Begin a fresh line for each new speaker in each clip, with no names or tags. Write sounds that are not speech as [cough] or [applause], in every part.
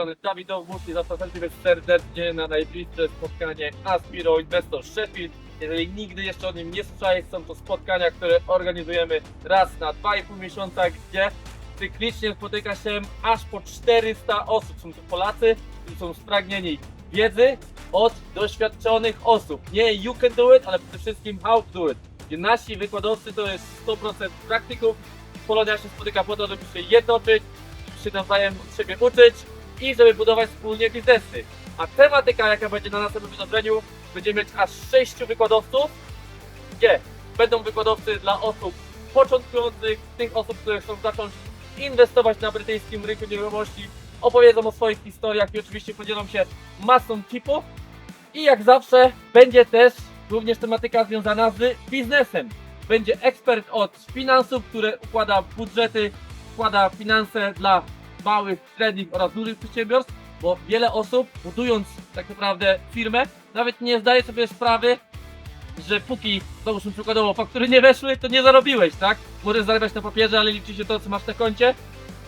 strony Dawid Owłódź i zapraszam Cię serdecznie na najbliższe spotkanie Aspiro Investor Sheffield. Jeżeli nigdy jeszcze o nim nie słyszałeś, są to spotkania, które organizujemy raz na 2,5 miesiąca, gdzie cyklicznie spotyka się aż po 400 osób. Są to Polacy, którzy są spragnieni wiedzy od doświadczonych osób. Nie you can do it, ale przede wszystkim how to do it. Gdzie nasi wykładowcy to jest 100% praktyków. Polonia się spotyka po to, żeby się jednoczyć, żeby się nawzajem od siebie uczyć i żeby budować wspólnie biznesy. A tematyka, jaka będzie na następnym wydarzeniu, będzie mieć aż 6 wykładowców, gdzie będą wykładowcy dla osób początkujących, tych osób, które chcą zacząć inwestować na brytyjskim rynku nieruchomości, opowiedzą o swoich historiach i oczywiście podzielą się masą tipów. I jak zawsze będzie też również tematyka związana z biznesem. Będzie ekspert od finansów, który układa budżety, układa finanse dla małych, średnich oraz dużych przedsiębiorstw, bo wiele osób budując tak naprawdę firmę, nawet nie zdaje sobie sprawy, że póki, załóżmy przykładowo, faktury nie weszły, to nie zarobiłeś, tak? Możesz zarabiać na papierze, ale liczy się to, co masz na koncie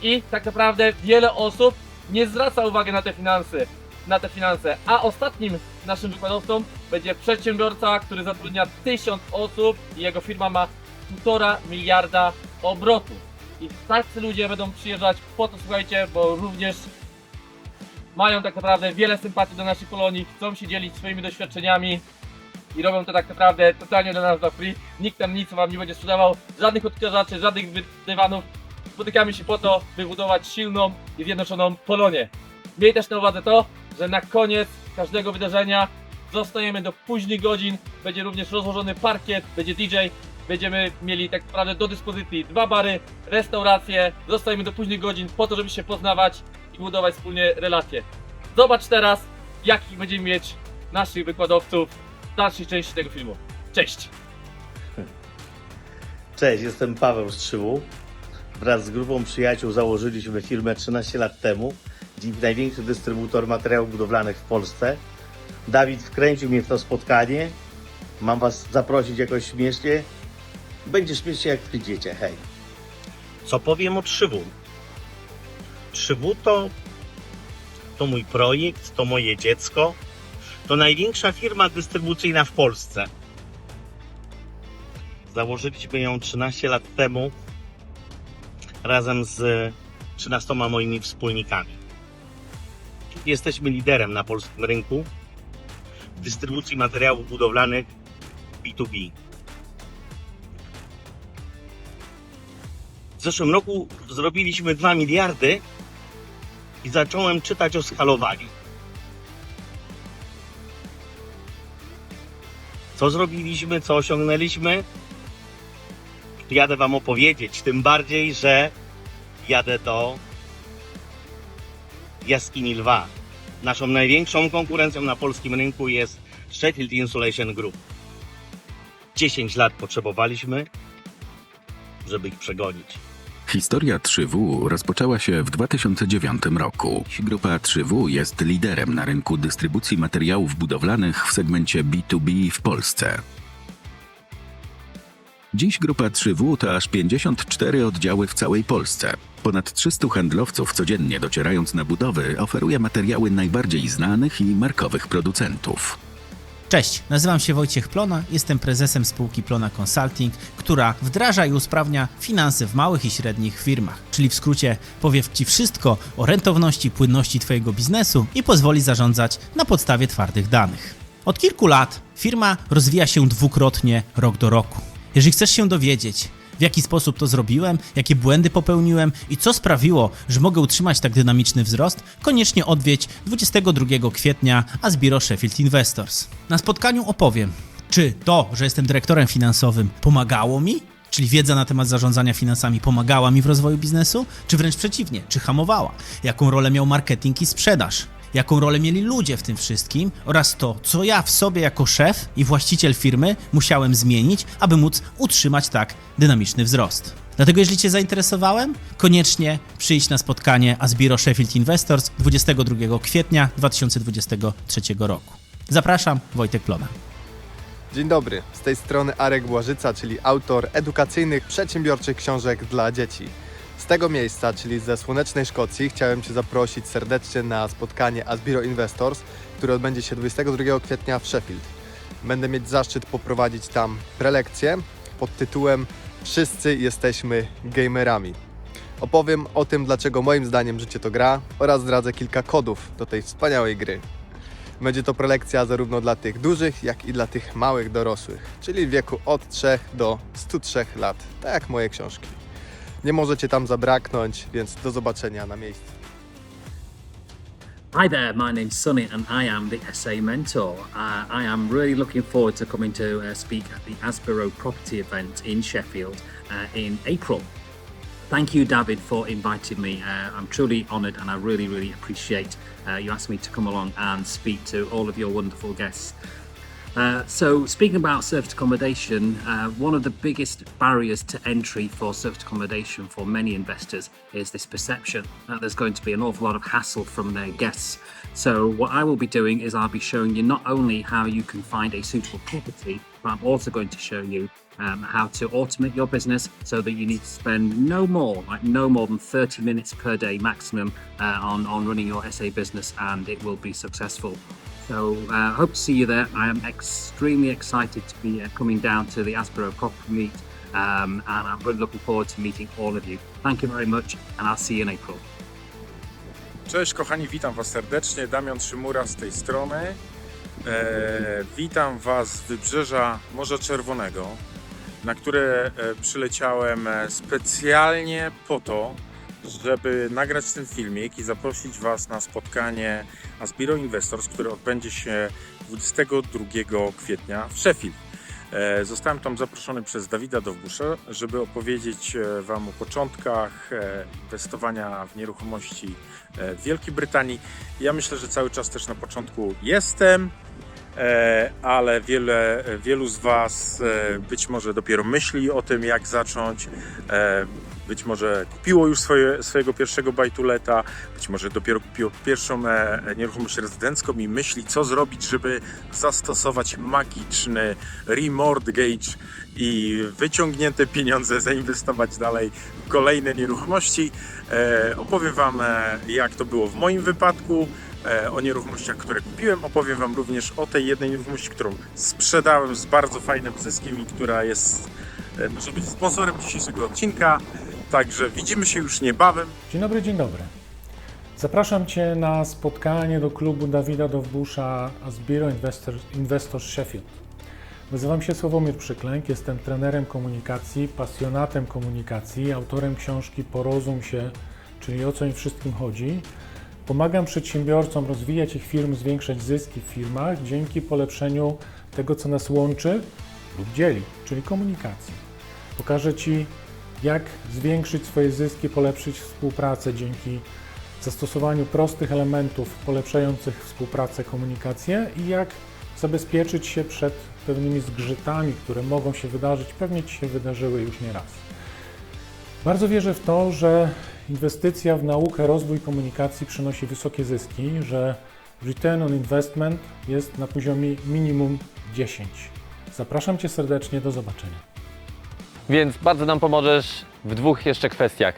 i tak naprawdę wiele osób nie zwraca uwagi na te finanse, na te finanse. A ostatnim naszym wykładowcą będzie przedsiębiorca, który zatrudnia tysiąc osób i jego firma ma 1,5 miliarda obrotu. I tacy ludzie będą przyjeżdżać po to, słuchajcie, bo również mają tak naprawdę wiele sympatii do naszej kolonii, chcą się dzielić swoimi doświadczeniami i robią to tak naprawdę totalnie dla nas za free. Nikt tam nic wam nie będzie sprzedawał, żadnych odkażaczy, żadnych dywanów. Spotykamy się po to, by budować silną i zjednoczoną Polonię. Miej też na uwadze to, że na koniec każdego wydarzenia zostajemy do późnych godzin. Będzie również rozłożony parkiet, będzie DJ. Będziemy mieli tak naprawdę do dyspozycji dwa bary, restauracje. Zostajemy do późnych godzin po to, żeby się poznawać i budować wspólnie relacje. Zobacz teraz, jakich będziemy mieć naszych wykładowców w dalszej części tego filmu. Cześć! [laughs]
Cześć, jestem Paweł Strzyłu. Wraz z grupą przyjaciół założyliśmy firmę 13 lat temu. Dziś największy dystrybutor materiałów budowlanych w Polsce. Dawid wkręcił mnie w to spotkanie. Mam Was zaprosić jakoś śmiesznie. Będzie śmiesznie jak przyjdziecie, hej.
Co powiem o Trzywu? Trzywu to, to mój projekt, to moje dziecko. To największa firma dystrybucyjna w Polsce. Założyliśmy ją 13 lat temu razem z 13 moimi wspólnikami. Jesteśmy liderem na polskim rynku w dystrybucji materiałów budowlanych B2B. W zeszłym roku zrobiliśmy 2 miliardy i zacząłem czytać o skalowaniu. Co zrobiliśmy, co osiągnęliśmy? Jadę Wam opowiedzieć, tym bardziej, że jadę do jaskini lwa. Naszą największą konkurencją na polskim rynku jest Sheffield Insulation Group. 10 lat potrzebowaliśmy, żeby ich przegonić.
Historia 3W rozpoczęła się w 2009 roku. Grupa 3W jest liderem na rynku dystrybucji materiałów budowlanych w segmencie B2B w Polsce. Dziś grupa 3W to aż 54 oddziały w całej Polsce. Ponad 300 handlowców codziennie docierając na budowy oferuje materiały najbardziej znanych i markowych producentów.
Cześć, nazywam się Wojciech Plona, jestem prezesem spółki Plona Consulting, która wdraża i usprawnia finanse w małych i średnich firmach. Czyli w skrócie powie Ci wszystko o rentowności, płynności Twojego biznesu i pozwoli zarządzać na podstawie twardych danych. Od kilku lat firma rozwija się dwukrotnie rok do roku. Jeżeli chcesz się dowiedzieć, w jaki sposób to zrobiłem, jakie błędy popełniłem i co sprawiło, że mogę utrzymać tak dynamiczny wzrost, koniecznie odwiedź 22 kwietnia Asbiro Sheffield Investors. Na spotkaniu opowiem, czy to, że jestem dyrektorem finansowym, pomagało mi, czyli wiedza na temat zarządzania finansami pomagała mi w rozwoju biznesu, czy wręcz przeciwnie, czy hamowała, jaką rolę miał marketing i sprzedaż. Jaką rolę mieli ludzie w tym wszystkim oraz to, co ja w sobie jako szef i właściciel firmy musiałem zmienić, aby móc utrzymać tak dynamiczny wzrost. Dlatego jeżeli Cię zainteresowałem, koniecznie przyjdź na spotkanie Asbiro Sheffield Investors 22 kwietnia 2023 roku. Zapraszam, Wojtek Plona.
Dzień dobry, z tej strony Arek Błażyca, czyli autor edukacyjnych, przedsiębiorczych książek dla dzieci. Z tego miejsca, czyli ze słonecznej Szkocji, chciałem Cię zaprosić serdecznie na spotkanie Asbiro Investors, które odbędzie się 22 kwietnia w Sheffield. Będę mieć zaszczyt poprowadzić tam prelekcję pod tytułem Wszyscy jesteśmy gamerami. Opowiem o tym, dlaczego moim zdaniem życie to gra oraz zdradzę kilka kodów do tej wspaniałej gry. Będzie to prelekcja zarówno dla tych dużych, jak i dla tych małych dorosłych, czyli w wieku od 3 do 103 lat, tak jak moje książki. Nie możecie tam zabraknąć, więc do zobaczenia na miejscu.
Hi there, my name's Sunny and I am the SA Mentor. Uh, I am really looking forward to coming to uh, speak at the Asbiro Property event in Sheffield uh, in April. Thank you, David, for inviting me. Uh, I'm truly honoured and I really, really appreciate uh, you asking me to come along and speak to all of your wonderful guests. Uh, so, speaking about serviced accommodation, uh, one of the biggest barriers to entry for serviced accommodation for many investors is this perception that there's going to be an awful lot of hassle from their guests. So, what I will be doing is I'll be showing you not only how you can find a suitable property, but I'm also going to show you um, how to automate your business so that you need to spend no more, like no more than 30 minutes per day maximum uh, on, on running your SA business and it will be successful. So uh, hope to see you there. I am extremely excited to be uh, coming down to the Aspero Property Meet, um, and I'm really looking forward to meeting all of you. Thank you very much, and I'll see you in April.
Cześć kochani, witam Was serdecznie. Damian Szymura z tej strony. E, witam Was z wybrzeża Morza Czerwonego, na które e, przyleciałem e, specjalnie po to, żeby nagrać ten filmik i zaprosić Was na spotkanie Asbiro Investors, które odbędzie się 22 kwietnia w Sheffield. E, Zostałem tam zaproszony przez Dawida Dowbusza, żeby opowiedzieć e, Wam o początkach e, inwestowania w nieruchomości w Wielkiej Brytanii. Ja myślę, że cały czas też na początku jestem, ale wiele, wielu z Was być może dopiero myśli o tym, jak zacząć. E, Być może kupiło już swoje, swojego pierwszego bajtuleta, być może dopiero kupiło pierwszą e, nieruchomość rezydencką i myśli, co zrobić, żeby zastosować magiczny remortgage i wyciągnięte pieniądze zainwestować dalej w kolejne nieruchomości. E, opowiem Wam, e, jak to było w moim wypadku, e, o nieruchomościach, które kupiłem. Opowiem Wam również o tej jednej nieruchomości, którą sprzedałem z bardzo fajnym zyskiem i która jest, e, może być sponsorem dzisiejszego odcinka. Także widzimy się już niebawem.
Dzień dobry, dzień dobry. Zapraszam Cię na spotkanie do klubu Dawida Dowbusza Asbiro Investors, Investors Sheffield. Nazywam się Sławomir Przyklęk, jestem trenerem komunikacji, pasjonatem komunikacji, autorem książki Porozum się, czyli o co im wszystkim chodzi. Pomagam przedsiębiorcom rozwijać ich firmy, zwiększać zyski w firmach dzięki polepszeniu tego, co nas łączy lub dzieli, czyli komunikacji. Pokażę Ci, jak zwiększyć swoje zyski, polepszyć współpracę dzięki zastosowaniu prostych elementów polepszających współpracę, komunikację i jak zabezpieczyć się przed pewnymi zgrzytami, które mogą się wydarzyć, pewnie Ci się wydarzyły już nie raz. Bardzo wierzę w to, że inwestycja w naukę, rozwój komunikacji przynosi wysokie zyski, że return on investment jest na poziomie minimum 10. Zapraszam Cię serdecznie, do zobaczenia.
Więc bardzo nam pomożesz w dwóch jeszcze kwestiach.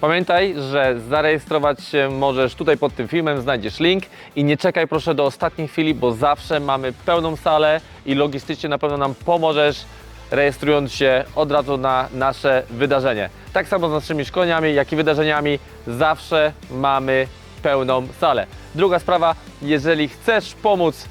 Pamiętaj, że zarejestrować się możesz tutaj pod tym filmem, znajdziesz link i nie czekaj proszę do ostatniej chwili, bo zawsze mamy pełną salę i logistycznie na pewno nam pomożesz rejestrując się od razu na nasze wydarzenie. Tak samo z naszymi szkoleniami, jak i wydarzeniami, zawsze mamy pełną salę. Druga sprawa, jeżeli chcesz pomóc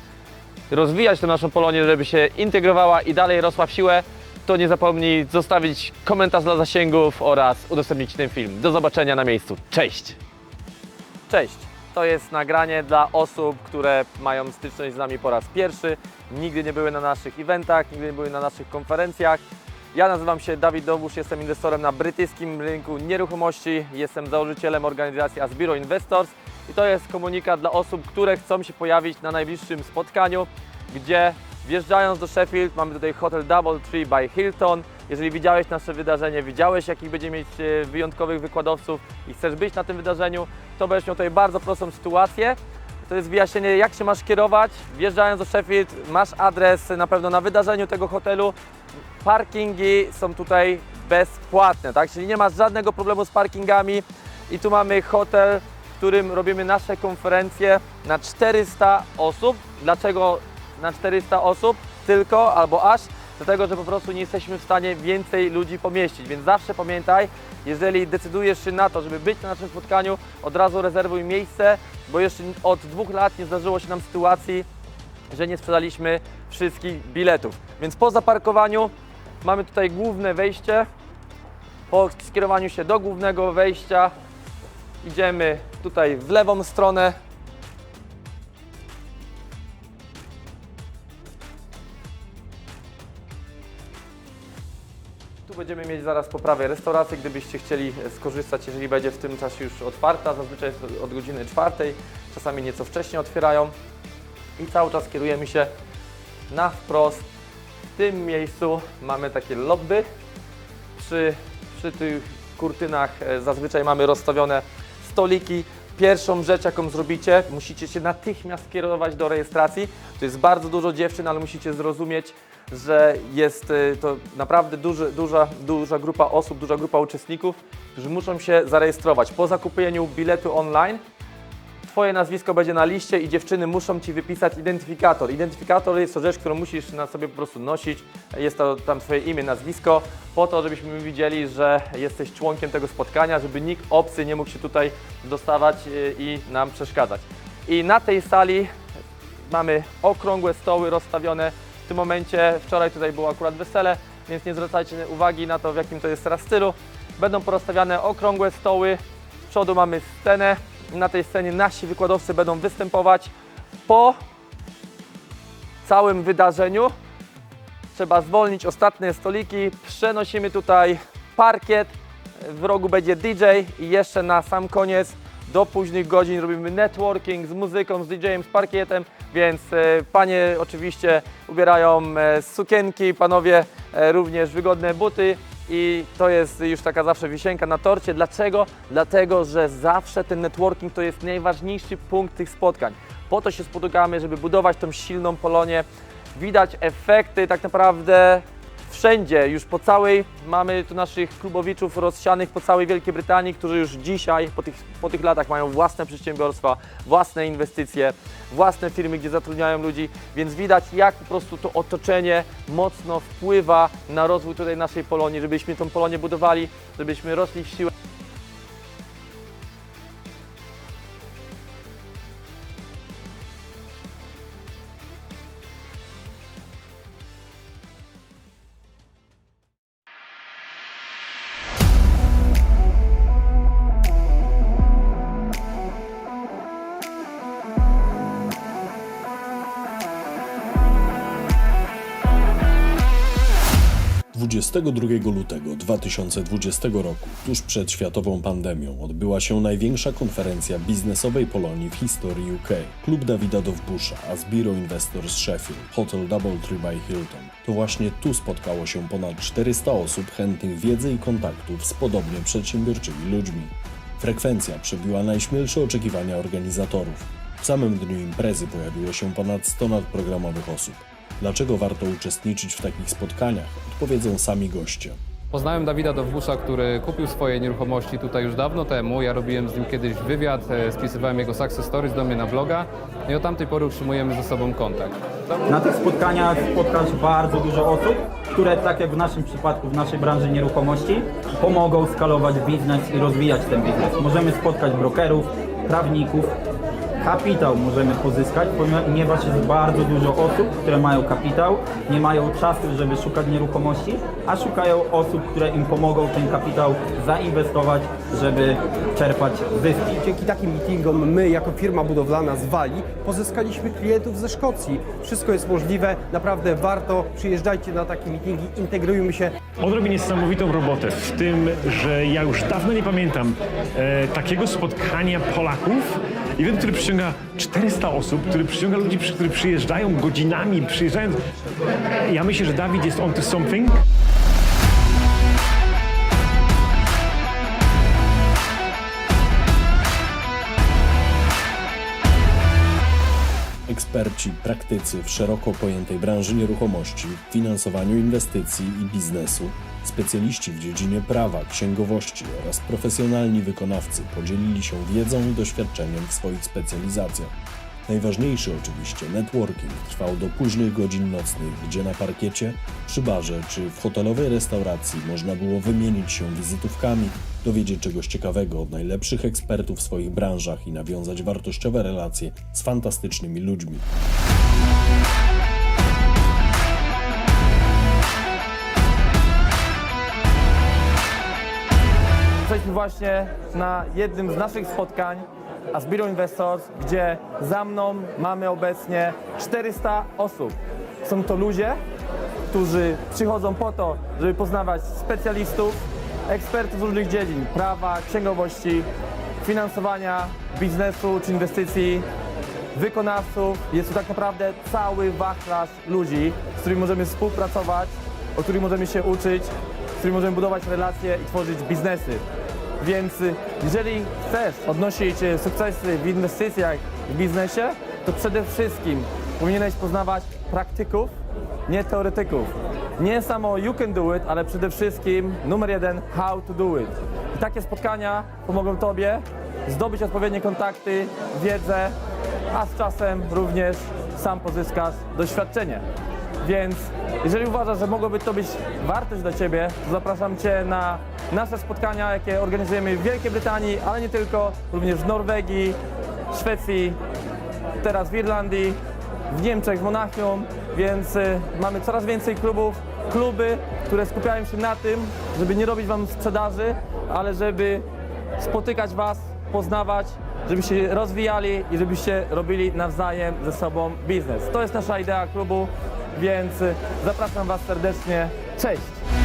rozwijać tę naszą Polonię, żeby się integrowała i dalej rosła w siłę, to nie zapomnij zostawić komentarz dla zasięgów oraz udostępnić ten film. Do zobaczenia na miejscu. Cześć! Cześć! To jest nagranie dla osób, które mają styczność z nami po raz pierwszy, nigdy nie były na naszych eventach, nigdy nie były na naszych konferencjach. Ja nazywam się Dawid Dobusz, jestem inwestorem na brytyjskim rynku nieruchomości, jestem założycielem organizacji Asbiro Investors i to jest komunikat dla osób, które chcą się pojawić na najbliższym spotkaniu, gdzie wjeżdżając do Sheffield mamy tutaj hotel Double Tree by Hilton. Jeżeli widziałeś nasze wydarzenie, widziałeś jakich będziemy mieć e, wyjątkowych wykładowców i chcesz być na tym wydarzeniu, to będziesz miał tutaj bardzo prostą sytuację. To jest wyjaśnienie, jak się masz kierować. Wjeżdżając do Sheffield, masz adres na pewno na wydarzeniu tego hotelu. Parkingi są tutaj bezpłatne, tak? Czyli nie ma żadnego problemu z parkingami i tu mamy hotel, w którym robimy nasze konferencje na 400 osób. Dlaczego na 400 osób tylko albo aż? Dlatego, że po prostu nie jesteśmy w stanie więcej ludzi pomieścić, więc zawsze pamiętaj, jeżeli decydujesz się na to, żeby być na naszym spotkaniu, od razu rezerwuj miejsce, bo jeszcze od dwóch lat nie zdarzyło się nam sytuacji, że nie sprzedaliśmy wszystkich biletów. Więc po zaparkowaniu mamy tutaj główne wejście. Po skierowaniu się do głównego wejścia idziemy tutaj w lewą stronę. Tu będziemy mieć zaraz po prawej restaurację, gdybyście chcieli skorzystać, jeżeli będzie w tym czasie już otwarta. Zazwyczaj jest od godziny czwartej, czasami nieco wcześniej otwierają. I cały czas kierujemy się na wprost. W tym miejscu mamy takie lobby. Przy, przy tych kurtynach e, zazwyczaj mamy rozstawione stoliki. Pierwszą rzecz, jaką zrobicie, musicie się natychmiast skierować do rejestracji. To jest bardzo dużo dziewczyn, ale musicie zrozumieć, że jest e, to naprawdę duży, duża, duża grupa osób, duża grupa uczestników, którzy muszą się zarejestrować. Po zakupieniu biletu online Twoje nazwisko będzie na liście i dziewczyny muszą Ci wypisać identyfikator. Identyfikator jest to rzecz, którą musisz na sobie po prostu nosić. Jest to tam Twoje imię, nazwisko, po to, żebyśmy widzieli, że jesteś członkiem tego spotkania, żeby nikt obcy nie mógł się tutaj dostawać y, i nam przeszkadzać. I na tej sali mamy okrągłe stoły rozstawione. W tym momencie, wczoraj tutaj było akurat wesele, więc nie zwracajcie uwagi na to, w jakim to jest teraz stylu. Będą porozstawiane okrągłe stoły. Z przodu mamy scenę. Na tej scenie nasi wykładowcy będą występować. Po całym wydarzeniu trzeba zwolnić ostatnie stoliki. Przenosimy tutaj parkiet. W rogu będzie DJ i jeszcze na sam koniec do późnych godzin robimy networking z muzyką, z DJ-em, z parkietem, więc e, panie oczywiście ubierają e, sukienki, panowie e, również wygodne buty i to jest już taka zawsze wisienka na torcie. Dlaczego? Dlatego, że zawsze ten networking to jest najważniejszy punkt tych spotkań. Po to się spotykamy, żeby budować tą silną Polonię. Widać efekty tak naprawdę wszędzie, już po całej, mamy tu naszych klubowiczów rozsianych po całej Wielkiej Brytanii, którzy już dzisiaj, po tych, po tych latach mają własne przedsiębiorstwa, własne inwestycje, własne firmy, gdzie zatrudniają ludzi, więc widać jak po prostu to otoczenie mocno wpływa na rozwój tutaj naszej Polonii, żebyśmy tą Polonię budowali, żebyśmy rośli w siłę.
22 lutego 2020 roku, tuż przed światową pandemią, odbyła się największa konferencja biznesowej Polonii w historii UK. Klub Dawida Dowbusza, Asbiro Investors Sheffield, Hotel Doubletree by Hilton. To właśnie tu spotkało się ponad 400 osób chętnych wiedzy i kontaktów z podobnie przedsiębiorczymi ludźmi. Frekwencja przebiła najśmielsze oczekiwania organizatorów. W samym dniu imprezy pojawiło się ponad 100 nadprogramowych osób. Dlaczego warto uczestniczyć w takich spotkaniach, odpowiedzą sami goście.
Poznałem Dawida Dowbusza, który kupił swoje nieruchomości tutaj już dawno temu. Ja robiłem z nim kiedyś wywiad, e, spisywałem jego success stories do mnie na bloga No i od tamtej pory utrzymujemy ze sobą kontakt.
Na tych spotkaniach spotkasz bardzo dużo osób, które tak jak w naszym przypadku, w naszej branży nieruchomości, pomogą skalować biznes i rozwijać ten biznes. Możemy spotkać brokerów, prawników, kapitał możemy pozyskać, ponieważ jest bardzo dużo osób, które mają kapitał, nie mają czasu, żeby szukać nieruchomości, a szukają osób, które im pomogą ten kapitał zainwestować, żeby czerpać zyski.
Dzięki takim meetingom my, jako firma budowlana z Walii, pozyskaliśmy klientów ze Szkocji. Wszystko jest możliwe, naprawdę warto. Przyjeżdżajcie na takie meetingi, integrujmy się.
On robi niesamowitą robotę w tym, że ja już dawno nie pamiętam e, takiego spotkania Polaków, event, który przyciąga 400 osób, który przyciąga ludzi, którzy przyjeżdżają godzinami, przyjeżdżają. Ja myślę, że Dawid jest on to something.
Eksperci, praktycy w szeroko pojętej branży nieruchomości, finansowaniu inwestycji i biznesu Specjaliści w dziedzinie prawa, księgowości oraz profesjonalni wykonawcy podzielili się wiedzą i doświadczeniem w swoich specjalizacjach. Najważniejszy oczywiście networking trwał do późnych godzin nocnych, gdzie na parkiecie, przy barze czy w hotelowej restauracji można było wymienić się wizytówkami, dowiedzieć czegoś ciekawego od najlepszych ekspertów w swoich branżach i nawiązać wartościowe relacje z fantastycznymi ludźmi.
Jesteśmy właśnie na jednym z naszych spotkań Asbiro Investors, gdzie za mną mamy obecnie 400 osób. Są to ludzie, którzy przychodzą po to, żeby poznawać specjalistów, ekspertów z różnych dziedzin prawa, księgowości, finansowania, biznesu czy inwestycji, wykonawców. Jest tu tak naprawdę cały wachlarz ludzi, z którymi możemy współpracować, o których możemy się uczyć, z którymi możemy budować relacje i tworzyć biznesy. Więc y, jeżeli chcesz odnosić sukcesy w inwestycjach, w biznesie, to przede wszystkim powinieneś poznawać praktyków, nie teoretyków. Nie samo you can do it, ale przede wszystkim numer jeden how to do it. I takie spotkania pomogą Tobie zdobyć odpowiednie kontakty, wiedzę, a z czasem również sam pozyskasz doświadczenie. Więc jeżeli uważasz, że mogłoby to być wartość dla Ciebie, to zapraszam Cię na nasze spotkania, jakie organizujemy w Wielkiej Brytanii, ale nie tylko, również w Norwegii, Szwecji, teraz w Irlandii, w Niemczech, w Monachium, więc y, mamy coraz więcej klubów, kluby, które skupiają się na tym, żeby nie robić Wam sprzedaży, ale żeby spotykać Was, poznawać, żebyście rozwijali i żebyście robili nawzajem ze sobą biznes. To jest nasza idea klubu, więc y, zapraszam Was serdecznie. Cześć!